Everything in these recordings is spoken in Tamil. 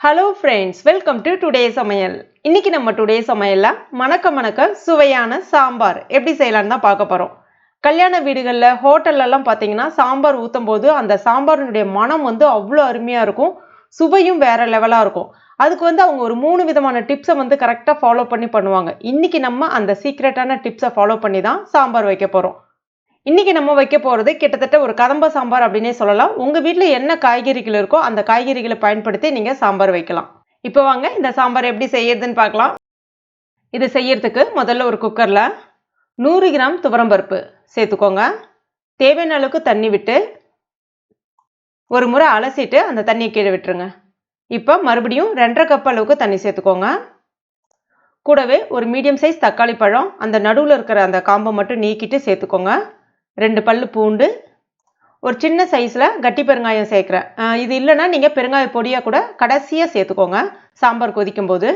Hello friends welcome to today சமையல் இன்றைக்கி நம்ம டுடே சமையலில் மணக்க மணக்க சுவையான சாம்பார் எப்படி செய்யலான்னு தான் பார்க்க போகிறோம் கல்யாண வீடுகளில் ஹோட்டல்லலாம் பார்த்தீங்கன்னா சாம்பார் ஊற்றும் போது அந்த சாம்பாரினுடைய மனம் வந்து அவ்வளோ அருமையாக இருக்கும். சுவையும் வேறு லெவலாக இருக்கும். அதுக்கு வந்து அவங்க ஒரு மூணு விதமான டிப்ஸை வந்து கரெக்டாக ஃபாலோ பண்ணி பண்ணுவாங்க. இன்றைக்கி நம்ம அந்த சீக்ரெட்டான டிப்ஸை ஃபாலோ பண்ணி தான் சாம்பார் வைக்க போகிறோம் இன்றைக்கி நம்ம வைக்க போகிறது கிட்டத்தட்ட ஒரு கதம்ப சாம்பார் அப்படின்னே சொல்லலாம். உங்கள் வீட்டில் என்ன காய்கறிகள் இருக்கோ அந்த காய்கறிகளை பயன்படுத்தி நீங்கள் சாம்பார் வைக்கலாம். இப்போ வாங்க இந்த சாம்பார் எப்படி செய்யறதுன்னு பார்க்கலாம். இது செய்யறதுக்கு முதல்ல ஒரு குக்கரில் நூறு கிராம் துவரம்பருப்பு சேர்த்துக்கோங்க. தேவையான அளவுக்கு தண்ணி விட்டு ஒரு முறை அலசிட்டு அந்த தண்ணியை கீழே விட்டுருங்க. இப்போ மறுபடியும் ரெண்டரை கப் அளவுக்கு தண்ணி சேர்த்துக்கோங்க. கூடவே ஒரு மீடியம் சைஸ் தக்காளி பழம் அந்த நடுவில் இருக்கிற அந்த காம்பை மட்டும் நீக்கிட்டு சேர்த்துக்கோங்க. ரெண்டு பல் பூண்டு ஒரு சின்ன சைஸில் கட்டி பெருங்காயம் சேர்க்குறேன். இது இல்லைன்னா நீங்கள் பெருங்காய பொடியாக கூட கடைசியாக சேர்த்துக்கோங்க. சாம்பார் கொதிக்கும் போது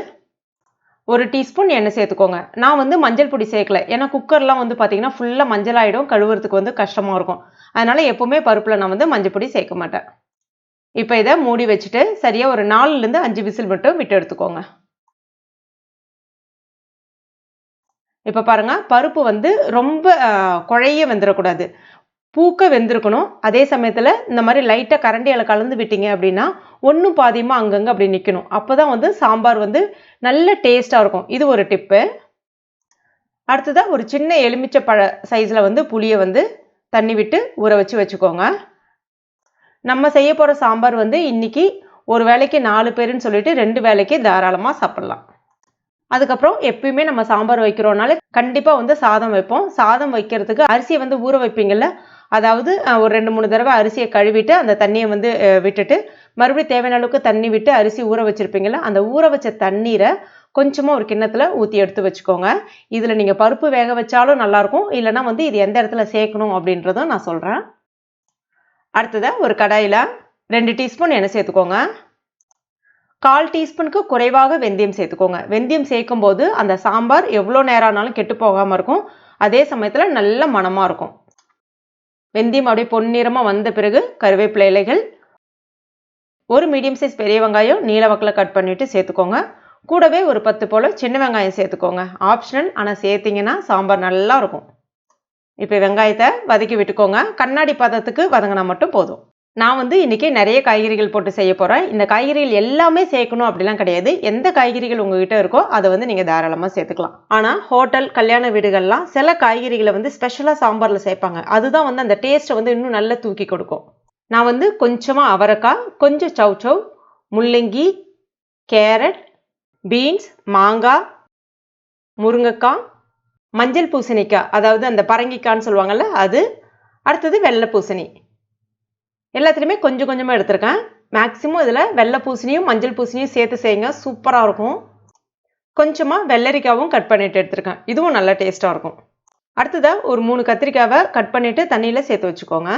ஒரு டீஸ்பூன் எண்ணெய் சேர்த்துக்கோங்க. நான் வந்து மஞ்சள் பொடி சேர்க்கல. ஏன்னா குக்கர்லாம் வந்து பார்த்தீங்கன்னா ஃபுல்லாக மஞ்சள் ஆகிடும் கழுவுறதுக்கு வந்து கஷ்டமாக இருக்கும். அதனால் எப்போவுமே பருப்பில் நான் வந்து மஞ்சள் பொடி சேர்க்க மாட்டேன். இப்போ இதை மூடி வச்சுட்டு சரியாக ஒரு நாலுலேருந்து அஞ்சு விசில் மட்டும் விட்டு எடுத்துக்கோங்க. இப்போ பாருங்கள் பருப்பு வந்து ரொம்ப குழைய வெந்துடக்கூடாது பூக்க வெந்திருக்கணும். அதே சமயத்தில் இந்த மாதிரி லைட்டாக கரண்டியால் கலந்து விட்டீங்க அப்படின்னா ஒன்றும் பாதியமாக அங்கங்கே அப்படி நிற்கணும் அப்போ தான் வந்து சாம்பார் வந்து நல்ல டேஸ்ட்டாக இருக்கும். இது ஒரு டிப்பு. அடுத்ததாக ஒரு சின்ன எலுமிச்சை பழ சைஸில் வந்து புளியை வந்து தண்ணி விட்டு ஊற வச்சு வச்சுக்கோங்க. நம்ம செய்ய போகிற சாம்பார் வந்து இன்றைக்கி ஒரு வேலைக்கு நாலு பேருன்னு சொல்லிட்டு ரெண்டு வேலைக்கு தாராளமாக சாப்பிட்லாம். அதுக்கப்புறம் எப்பயுமே நம்ம சாம்பார் வைக்கிறோம்னால கண்டிப்பாக வந்து சாதம் வைப்போம். சாதம் வைக்கிறதுக்கு அரிசியை வந்து ஊற வைப்பீங்கள்ல அதாவது ஒரு ரெண்டு மூணு தடவை அரிசியை கழுவிட்டு அந்த தண்ணியை வந்து விட்டுட்டு மறுபடியும் தேவையான அளவுக்கு தண்ணி விட்டு அரிசி ஊற வச்சுருப்பீங்கள அந்த ஊற வச்ச தண்ணீரை கொஞ்சமாக ஒரு கிண்ணத்தில் ஊற்றி எடுத்து வச்சுக்கோங்க. இதில் நீங்கள் பருப்பு வேக வச்சாலும் நல்லாயிருக்கும். இல்லைனா வந்து இது எந்த இடத்துல சேர்க்கணும் அப்படின்றதும் நான் சொல்கிறேன் அடுத்ததாக ஒரு கடாயில் ரெண்டு டீஸ்பூன் எண்ணெய் சேர்த்துக்கோங்க. கால் டீஸ்பூனுக்கு குறைவாக வெந்தயம் சேர்த்துக்கோங்க. வெந்தயம் சேர்க்கும் போது அந்த சாம்பார் எவ்வளோ நேரம் ஆனாலும் கெட்டு போகாமல் இருக்கும். அதே சமயத்தில் நல்ல மணமாக இருக்கும். வெந்தயம் அப்படியே பொன்னிறமாக வந்த பிறகு கருவேப்பிலை இலைகள் ஒரு மீடியம் சைஸ் பெரிய வெங்காயம் நீல வக்கில் கட் பண்ணிவிட்டு சேர்த்துக்கோங்க. கூடவே ஒரு பத்து போல் சின்ன வெங்காயம் சேர்த்துக்கோங்க. ஆப்ஷனல் ஆனால் சேர்த்திங்கன்னா சாம்பார் நல்லா இருக்கும். இப்போ வெங்காயத்தை வதக்கி விட்டுக்கோங்க. கண்ணாடி பதத்துக்கு வதங்கினா மட்டும் போதும். நான் வந்து இன்றைக்கி நிறைய காய்கறிகள் போட்டு செய்ய போகிறேன் இந்த காய்கறிகள் எல்லாமே சேர்க்கணும் அப்படிலாம் கிடையாது. எந்த காய்கறிகள் உங்ககிட்ட இருக்கோ அதை வந்து நீங்கள் தாராளமாக சேர்த்துக்கலாம். ஆனால் ஹோட்டல் கல்யாண வீடுகள்லாம் சில காய்கறிகளை வந்து ஸ்பெஷலாக சாம்பாரில் சேர்ப்பாங்க. அதுதான் வந்து அந்த டேஸ்ட்டை வந்து இன்னும் நல்லா தூக்கி கொடுக்கும். நான் வந்து கொஞ்சமாக அவரைக்காய் கொஞ்சம் சவ் சவ் முள்ளங்கி கேரட் பீன்ஸ் மாங்காய் முருங்கைக்காய் மஞ்சள் பூசணிக்காய். அதாவது அந்த பரங்கிக்கான்னு சொல்லுவாங்கள்ல அது. அடுத்தது வெள்ளை பூசணி. எல்லாத்துலேயுமே கொஞ்சம் கொஞ்சமாக எடுத்திருக்கேன். மேக்ஸிமம் இதில் வெள்ளை பூசணியும் மஞ்சள் பூசணியும் சேர்த்து செய்யுங்க. சூப்பராக இருக்கும். கொஞ்சமாக வெள்ளரிக்காவும் கட் பண்ணிவிட்டு எடுத்திருக்கேன். இதுவும் நல்லா டேஸ்ட்டாக இருக்கும். அடுத்ததாக ஒரு மூணு கத்திரிக்காவை கட் பண்ணிவிட்டு தண்ணியில் சேர்த்து வச்சுக்கோங்க.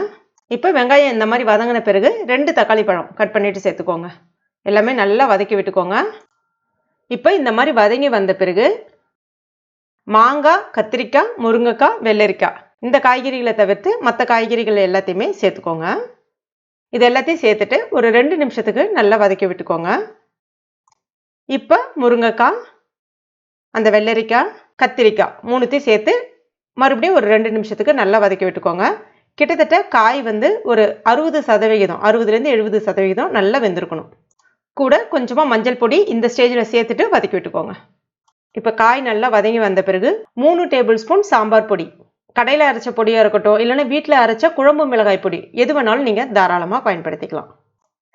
இப்போ வெங்காயம் இந்த மாதிரி வதங்கின பிறகு ரெண்டு தக்காளி பழம் கட் பண்ணிவிட்டு சேர்த்துக்கோங்க. எல்லாமே நல்லா வதக்கி விட்டுக்கோங்க. இப்போ இந்த மாதிரி வதங்கி வந்த பிறகு மாங்காய் கத்திரிக்காய் முருங்கைக்காய் வெள்ளரிக்காய் இந்த காய்கறிகளை தவிர்த்து மற்ற காய்கறிகள் எல்லாத்தையுமே சேர்த்துக்கோங்க. இது எல்லாத்தையும் சேர்த்துட்டு ஒரு ரெண்டு நிமிஷத்துக்கு நல்லா வதக்கி விட்டுக்கோங்க. இப்போ முருங்கைக்காய் அந்த வெள்ளரிக்காய் கத்திரிக்காய் மூணுத்தையும் சேர்த்து மறுபடியும் ஒரு ரெண்டு நிமிஷத்துக்கு நல்லா வதக்கி விட்டுக்கோங்க. கிட்டத்தட்ட காய் வந்து ஒரு அறுபது சதவிகிதம் அறுபதுலேருந்து எழுபது சதவிகிதம் நல்லா வெந்திருக்கணும். கூட கொஞ்சமாக மஞ்சள் பொடி இந்த ஸ்டேஜில் சேர்த்துட்டு வதக்கி விட்டுக்கோங்க. இப்போ காய் நல்லா வதங்கி வந்த பிறகு மூணு டேபிள் ஸ்பூன் சாம்பார் பொடி கடையில் அரைச்ச பொடியாக இருக்கட்டும் இல்லைன்னா வீட்டில் அரைச்ச குழம்பு மிளகாய் பொடி எது வேணாலும் நீங்கள் தாராளமாக பயன்படுத்திக்கலாம்.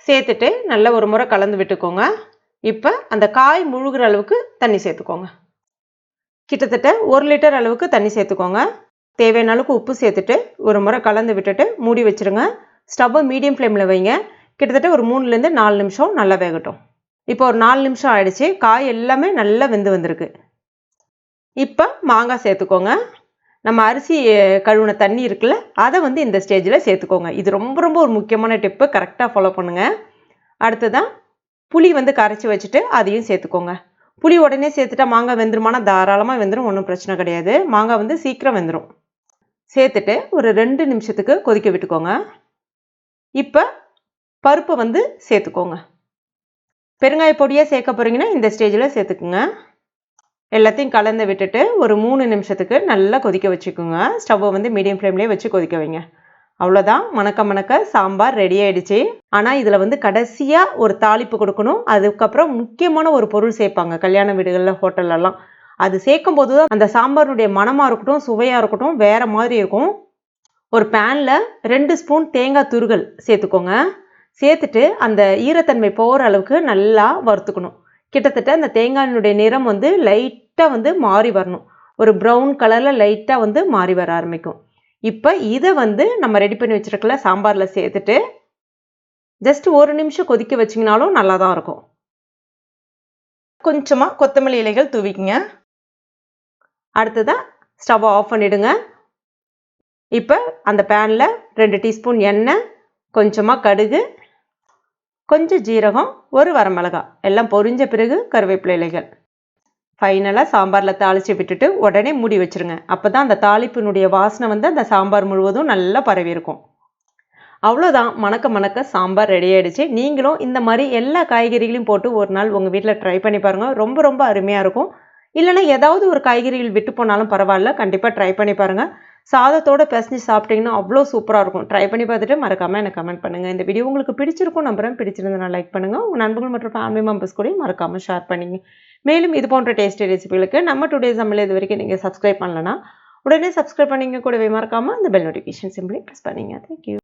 சேர்த்துட்டு நல்ல ஒரு முறை கலந்து விட்டுக்கோங்க. இப்போ அந்த காய் முழுகிற அளவுக்கு தண்ணி சேர்த்துக்கோங்க. கிட்டத்தட்ட ஒரு லிட்டர் அளவுக்கு தண்ணி சேர்த்துக்கோங்க. தேவையான அளவுக்கு உப்பு சேர்த்துட்டு ஒரு முறை கலந்து விட்டுட்டு மூடி வச்சுருங்க. ஸ்டவ்வை மீடியம் ஃப்ளேமில் வைங்க. கிட்டத்தட்ட ஒரு மூணுலேருந்து நாலு நிமிஷம் நல்லா வேகட்டும். இப்போ ஒரு நாலு நிமிஷம் ஆயிடுச்சு. காய் எல்லாமே நல்லா வெந்து வந்திருக்கு. இப்போ மாங்காய் சேர்த்துக்கோங்க. நம்ம அரிசி கழுவுன தண்ணி இருக்குல்ல அதை வந்து இந்த ஸ்டேஜில் சேர்த்துக்கோங்க. இது ரொம்ப ரொம்ப ஒரு முக்கியமான டிப்பு. கரெக்டாக ஃபாலோ பண்ணுங்கள் அடுத்ததான் புளி வந்து கரைச்சி வச்சுட்டு அதையும் சேர்த்துக்கோங்க. புளி உடனே சேர்த்துட்டா மாங்காய் வெந்துருமானா? தாராளமாக வெந்துடும் ஒன்றும் பிரச்சனை கிடையாது. மாங்காய் வந்து சீக்கிரம் வெந்துடும் சேர்த்துட்டு ஒரு ரெண்டு நிமிஷத்துக்கு கொதிக்க விட்டுக்கோங்க. இப்போ பருப்பை வந்து சேர்த்துக்கோங்க. பெருங்காய பொடியாக சேர்க்க போகிறீங்கன்னா இந்த ஸ்டேஜில் சேர்த்துக்குங்க. எல்லாத்தையும் கலந்து விட்டுட்டு ஒரு மூணு நிமிஷத்துக்கு நல்லா கொதிக்க வச்சுக்கோங்க. ஸ்டவ்வை வந்து மீடியம் ஃப்ளேம்லேயே வச்சு கொதிக்க வைங்க. அவ்வளோதான் மணக்க மணக்க சாம்பார் ரெடி ஆயிடுச்சு. ஆனால் இதில் வந்து கடைசியாக ஒரு தாளிப்பு கொடுக்கணும். அதுக்கப்புறம் முக்கியமான ஒரு பொருள் சேர்ப்பாங்க. கல்யாண வீடுகளில் ஹோட்டல்லலாம். அது சேர்க்கும் போது தான் அந்த சாம்பாருடைய மணமாக இருக்கட்டும் சுவையாக இருக்கட்டும் வேறு மாதிரி இருக்கும். ஒரு பேனில் ரெண்டு ஸ்பூன் தேங்காய் துருகல் சேர்த்துக்கோங்க. சேர்த்துட்டு அந்த ஈரத்தன்மை போகிற அளவுக்கு நல்லா வறுத்துக்கணும். கிட்டத்தட்ட அந்த தேங்காயினுடைய நிறம் வந்து லைட்டாக வந்து மாறி வரணும். ஒரு ப்ரௌன் கலரில் லைட்டாக வந்து மாறி வர ஆரம்பிக்கும். இப்போ இதை வந்து நம்ம ரெடி பண்ணி வச்சுருக்கல சாம்பாரில் சேர்த்துட்டு ஜஸ்ட் ஒரு நிமிஷம் கொதிக்க வச்சிங்கனாலும் நல்லா தான் இருக்கும். கொஞ்சமாக கொத்தமல்லி இலைகள் தூவிக்குங்க. அடுத்ததாக ஸ்டவ் ஆஃப் பண்ணிவிடுங்க இப்போ அந்த பேனில் ரெண்டு டீஸ்பூன் எண்ணெய் கொஞ்சமாக கடுகு கொஞ்சம் ஜீரகம் ஒரு வரமிளகா. எல்லாம் பொரிஞ்ச பிறகு கருவேப்பிலை இலைகள். ஃபைனலாக சாம்பாரில் தாளித்து விட்டுட்டு உடனே மூடி வச்சுருங்க. அப்போ தான் அந்த தாளிப்பினுடைய வாசனை வந்து அந்த சாம்பார் முழுவதும் நல்லா பரவி இருக்கும். அவ்வளோதான் மணக்க மணக்க சாம்பார் ரெடி ஆகிடுச்சு நீங்களும் இந்த மாதிரி எல்லா காய்கறிகளையும் போட்டு ஒரு நாள் உங்கள் வீட்டில் ட்ரை பண்ணி பாருங்கள் ரொம்ப ரொம்ப அருமையாக இருக்கும். இல்லைனா ஏதாவது ஒரு காய்கறிகள் விட்டு போனாலும் பரவாயில்ல. கண்டிப்பாக ட்ரை பண்ணி பாருங்கள் சாதத்தோட பிசைஞ்சு சாப்பிட்டிங்கன்னா அவ்வளோ சூப்பராக இருக்கும். ட்ரை பண்ணி பார்த்துட்டு மறக்காமல் எனக்கு கமெண்ட் பண்ணுங்கள் இந்த வீடியோ உங்களுக்கு பிடிச்சிருக்கும் நம்புறேன். பிடிச்சிருந்தா லைக் பண்ணுங்கள் உங்கள் நண்பர்கள் மற்றும் ஃபேமிலி மெம்பர்ஸ் கூட மறக்காமல் ஷேர் பண்ணிங்க. மேலும் இது போன்ற டேஸ்டி ரெசிபிகளுக்கு நம்ம டுடே சமையல் இது வரைக்கும் நீங்கள் சப்ஸ்கிரைப் பண்ணலன்னா உடனே சப்ஸ்கிரைப் பண்ணிங்க கூடவே மறக்காமல் அந்த பெல் நோட்டிஃபிகேஷன் சிம்பிளி ப்ரெஸ் பண்ணிங்க. Thank you